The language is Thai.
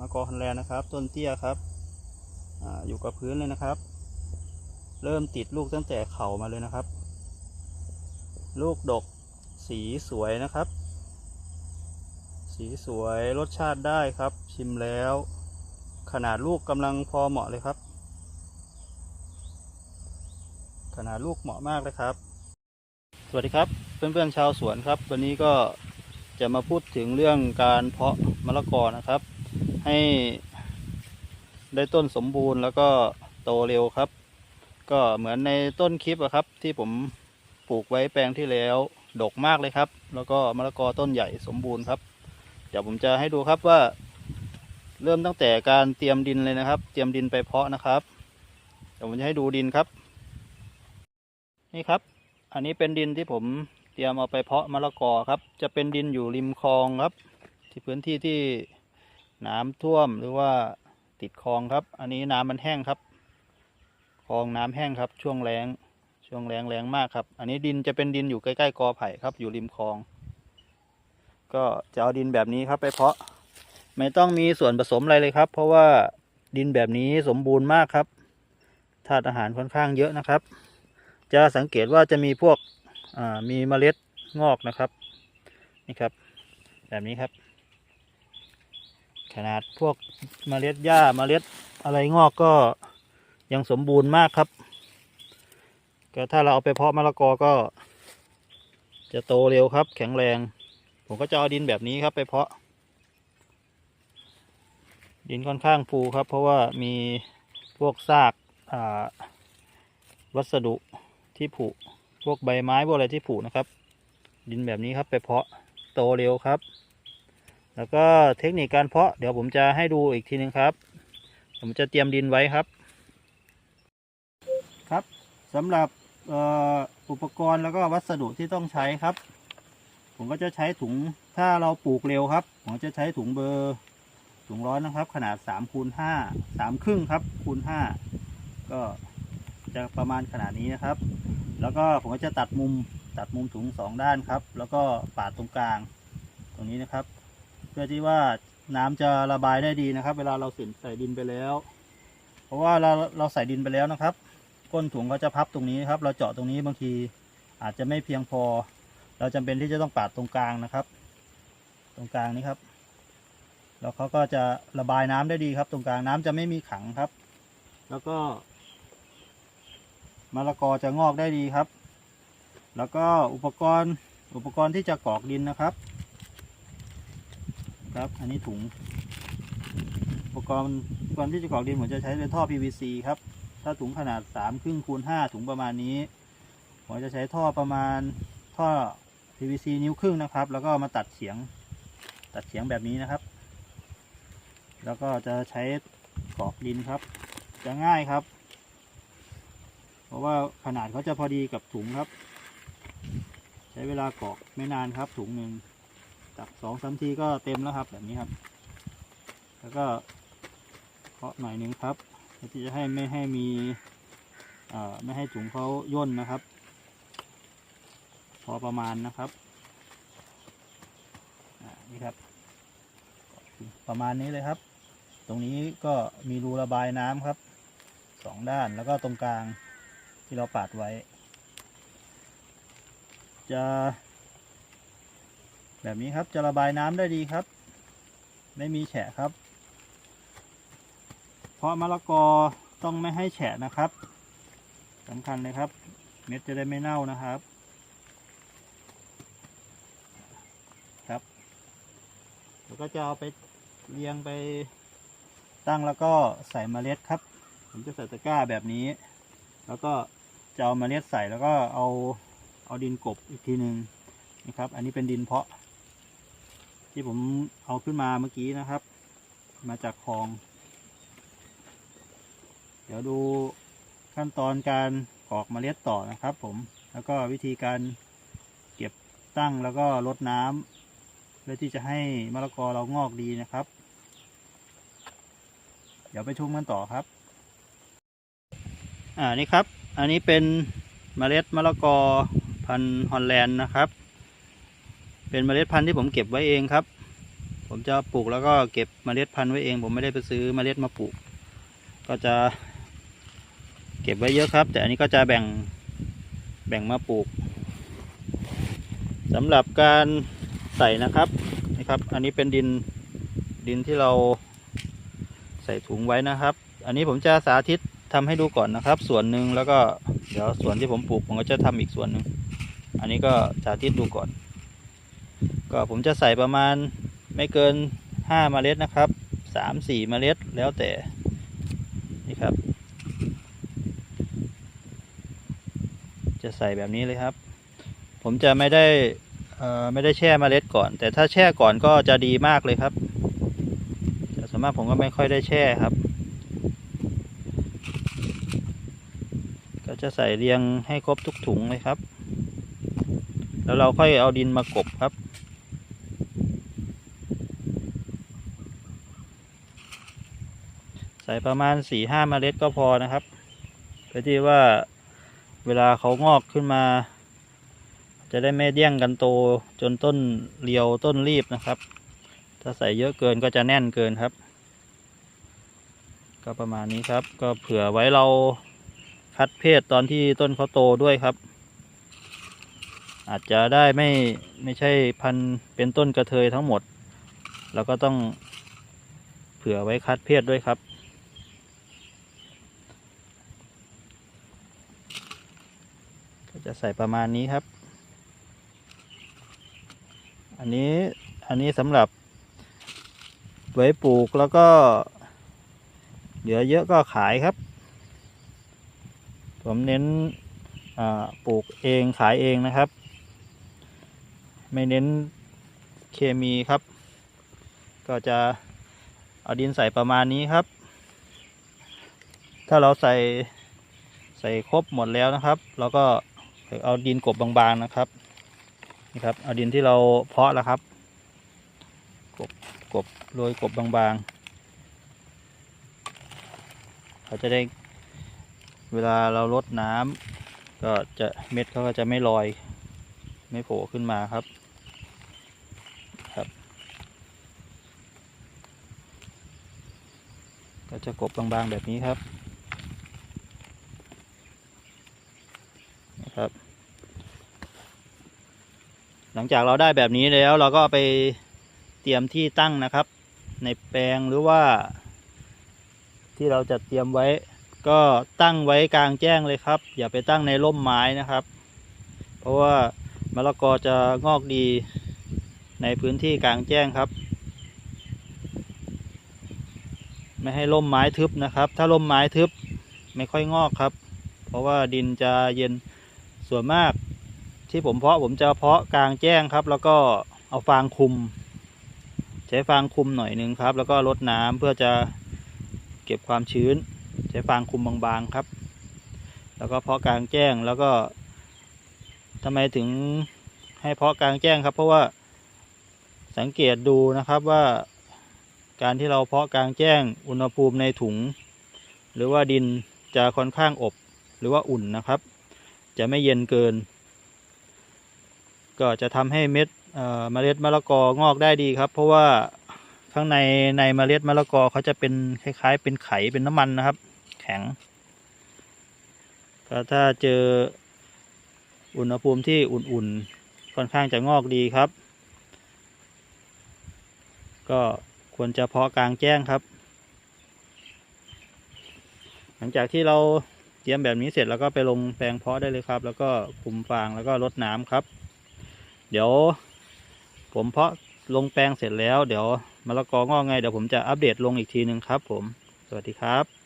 มะกอฮันแลนนะครับ ต้นเตี้ยครับออยู่กับพื้นเลยนะครับ เริ่มติดลูกตั้งแต่เข่ามาเลยนะครับ ลูกดกสีสวยนะครับ สีสวยรสชาติได้ครับ ชิมแล้ว ขนาดลูกกำลังพอเหมาะเลยครับ ขนาดลูกเหมาะมากเลยครับ สวัสดีครับ เพื่อนๆชาวสวนครับ วันนี้ก็จะมาพูดถึงเรื่องการเพาะมะละกอนะครับ ให้ได้ต้นสมบูรณ์แล้วก็โตเร็วครับ ก็เหมือนในต้นคลิปอะครับ ที่ผมปลูกไว้แปลงที่แล้ว ดกมากเลยครับ แล้วก็มะละกอต้นใหญ่สมบูรณ์ครับ เดี๋ยวผมจะให้ดูครับว่า เริ่มตั้งแต่การเตรียมดินเลยนะครับ เตรียมดินไปเพาะนะครับ เดี๋ยวผมจะให้ดูดินครับ นี่ครับ อันนี้เป็นดินที่ผมเตรียมเอาไปเพาะมะละกอครับ จะเป็นดินอยู่ริมคลองครับ ที่พื้นที่ที่ น้ำท่วมหรือว่าติดคลองครับ อันนี้น้ำมันแห้งครับ คลองน้ำแห้งครับ ช่วงแรงช่วงแรงแรงมากครับ อันนี้ดินจะเป็นดินอยู่ใกล้ๆกอไผ่ครับ อยู่ริมคลอง ก็จะเอาดินแบบนี้ครับ ไปเพาะ ไม่ต้องมีส่วนผสมอะไรเลยครับ เพราะว่าดินแบบนี้สมบูรณ์มากครับธาตุอาหารค่อนข้างเยอะนะครับ จะสังเกตว่าจะมีพวกมีเมล็ดงอกนะครับ นี่ครับ แบบนี้ครับ ขนาดพวกเมล็ดหญ้าเมล็ดอะไรงอกก็ยังสมบูรณ์มากครับ ก็ถ้าเราเอาไปเพาะมะละกอก็ จะโตเร็วครับ แข็งแรง ผมก็จะเอาดินแบบนี้ครับ ไปเพาะ ดินค่อนข้างฟูครับ เพราะว่ามีพวกซากาวัสดุที่ผุพวกใบไม้พวกอะไรที่ผุนะครับ ดินแบบนี้ครับไปเพาะโตเร็วครับ แล้วก็เทคนิคการเพาะเดี๋ยวผมจะให้ดูอีกทีนึงครับ ผมจะเตรียมดินไว้ครับ ครับสำหรับอ,อุปกรณ์แล้วก็วัสดุที่ต้องใช้ครับ ผมก็จะใช้ถุงถ้าเราปลูกเร็วครับ ผมจะใช้ถุงเบอร์ถุงร้อนนะครับ ขนาด3คูณ5 3ครึ่งครับคูณ5ก็จะประมาณขนาดนี้นะครับ แล้วก็ผมก็จะตัดมุมตัดมุมถุงสองด้านครับ แล้วก็ปาดตรงกลางตรงนี้นะครับ พื่อที่ว่าน้ำจะระบายได้ดีนะครับ เวลาเราใส่ดินไปแล้ว เพราะว่าเราเราใส่ดินไปแล้วนะครับ ก้นถุงเขาจะพับตรงนี้ครับ เราเจาะตรงนี้บางทีอาจจะไม่เพียงพอ เราจำเป็นที่จะต้องปาดตรงกลางนะครับ ตรงกลางนี้ครับ แล้วเขาก็จะระบายน้ำได้ดีครับ ตรงกลางน้ำจะไม่มีขังครับ แล้วก็มะละกอจะงอกได้ดีครับ แล้วก็อุปกรณ์อุปกรณ์ที่จะกรอกดินนะครับ ครับ อันนี้ถุง อุปกรณ์กรณ์ที่จะกรอกดินผมจะใช้เป็นท่อ PVC ครับ ถ้าถุงขนาดสามครึ่งคูณห้าถุงประมาณนี้ ผมจะใช้ท่อประมาณท่อ PVC นิ้วครึ่งนะครับ แล้วก็มาตัดเฉียง ตัดเฉียงแบบนี้นะครับ แล้วก็จะใช้กรอกดินครับ จะง่ายครับ เพราะว่าขนาดเขาจะพอดีกับถุงครับ ใช้เวลากรอกไม่นานครับถุงหนึ่งักสองสามทีก็เต็มแล้วครับแบบนี้ครับ แล้วก็เคาะหน่อยหนึงครับเพื่อที่จะให้ไม่ให้มีไม่ให้ถุงเขาย่นนะครับ พอประมาณนะครับนี่ครับ ประมาณนี้เลยครับ ตรงนี้ก็มีรูระบายน้ำครับสองด้านแล้วก็ตรงกลางที่เราปาดไว้ จะ แบบนี้ครับจะระบายน้ำได้ดีครับ ไม่มีแฉะครับ เพราะมะละกอต้องไม่ให้แฉะนะครับสำคัญเลยครับ เม็ดจะได้ไม่เน่านะครับครับแล้วก็จะเอาไปเรียงไปตั้งแล้วก็ใส่เมล็ดครับ ผมจะใส่ตะกร้าแบบนี้ แล้วก็จะเอาเมล็ดใส่แล้วก็เอาเอาดินกบอีกทีหนึ่งนะครับ อันนี้เป็นดินเพาะ ที่ผมเอาขึ้นมาเมื่อกี้นะครับ มาจากคลอง เดี๋ยวดูขั้นตอนการกรอกเมล็ดต่อนะครับ ผมแล้วก็วิธีการเก็บตั้งแล้วก็ลดน้ำเพื่อที่จะให้มะละกอเรางอกดีนะครับ เดี๋ยวไปชมกันต่อครับอ่านี่ครับ อันนี้เป็นเมล็ดมะละกอพันธุ์ฮอลแลนด์นะครับ เป็นเมล็ดพันธุ์ที่ผมเก็บไว้เองครับ ผมจะปลูกแล้วก็เก็บเมล็ดพันธุ์ไว้เอง ผมไม่ได้ไปซื้อเมล็ดมาปลูก ก็จะ เก็บไว้เยอะครับ แต่อันนี้ก็จะแบ่งแบ่งมาปลูกสำหรับการใส่นะครับนี่ครับ อันนี้เป็นดินดินที่เราใส่ถุงไว้นะครับ อันนี้ผมจะสาธิตทำให้ดูก่อนนะครับ ส่วนหนึ่งแล้วก็เดี๋ยวส่วนที่ผมปลูกผมก็จะทำอีกส่วนหนึ่งอันนี้ก็สาธิตดูก่อน ก็ผมจะใส่ประมาณไม่เกินห้าเมล็ดนะครับสามสี่เมล็ดแล้วแต่นี่ครับ จะใส่แบบนี้เลยครับ ผมจะไม่ได้อ่อไม่ได้แช่เมล็ดก่อน แต่ถ้าแช่ก่อนก็จะดีมากเลยครับแต่ส่วนมากผมก็ไม่ค่อยได้แช่ครับ ก็จะใส่เรียงให้ครบทุกถุงเลยครับ แล้วเราค่อยเอาดินมากบครับ ส่ประมาณสี่ห้าเมล็ดก็พอนะครับเพื่อที่ว่าเวลาเขางอกขึ้นมา จะได้ไม่เดี่ยงกันโตจนต้นเรียวต้นรีบนะครับ ถ้าใส่เยอะเกินก็จะแน่นเกินครับ ก็ประมาณนี้ครับ ก็เผื่อไว้เราคัดเพศตอนที่ต้นเขาโตด้วยครับ อาจจะได้ไม่ไม่ใช่พันเป็นต้นกระเทยทั้งหมดเราก็ต้องเผื่อไว้คัดเพศด้วยครับ จะใส่ประมาณนี้ครับ อันนี้อันนี้สำหรับ ไว้ปลูกแล้วก็ เหลือเยอะก็ขายครับ ผมเน้นปลูกเองขายเองนะครับ ไม่เน้นเคมีครับ ก็จะเอาดินใส่ประมาณนี้ครับ ถ้าเราใส่ใส่ครบหมดแล้วนะครับ เราก็ เอาดินกบบางๆนะครับนี่ครับเอาดินที่เราเพาะแล้วครับ กบกบโรยกบบางๆเขาจะได้เวลาเราลดน้ำก็จะเม็ดเขาก็จะไม่ลอย ไม่โผล่ขึ้นมาครับครับ ก็จะกบบางๆแบบนี้ครับนะ ครับ หลังจากเราได้แบบนี้แล้วเราก็ไปเตรียมที่ตั้งนะครับ ในแปลงหรือว่า ที่เราจะเตรียมไว้ ก็ตั้งไว้กลางแจ้งเลยครับ อย่าไปตั้งในร่มไม้นะครับ เพราะว่ามะละกอจะงอกดีในพื้นที่กลางแจ้งครับ ไม่ให้ร่มไม้ทึบนะครับ ถ้าร่มไม้ทึบไม่ค่อยงอกครับ เพราะว่าดินจะเย็น ส่วนมากที่ผมเพาะผมจะเพาะกลางแจ้งครับ แล้วก็เอาฟางคุม ใช้ฟางคุมหน่อยหนึ่งครับ แล้วก็รดน้ำเพื่อจะเก็บความชื้น ใช้ฟางคุมบางๆครับ แล้วก็เพาะกลางแจ้งแล้วก็ทำไมถึงให้เพาะกลางแจ้งครับ เพราะว่าสังเกตดูนะครับว่าการที่เราเพาะกลางแจ้งอุณหภูมิในถุง หรือว่าดินจะค่อนข้างอบหรือว่าอุ่นนะครับ จะไม่เย็นเกิน ก็จะทำให้เม็ดเมล็ดมะละกองอกได้ดีครับ เพราะว่าข้างในในเมล็ดมะละกอเขาจะเป็นคล้าย ๆ เป็นไขเป็นน้ำมันนะครับ แข็งก็ถ้าเจออุณหภูมิที่อุ่นๆ ค่อนข้างจะงอกดีครับ ก็ควรจะเพาะกลางแจ้งครับ หลังจากที่เรา ทียมแบบนี้เสร็จแล้วก็ไปลงแปลงเพาะได้เลยครับ แล้วก็คุมฟางแล้วก็รดน้ำครับ เดี๋ยว ผมเพาะลงแปลงเสร็จแล้ว เดี๋ยวมะละกองอกไงเดี๋ยวผมจะอัปเดตลงอีกทีหนึ่งครับ ผม สวัสดีครับ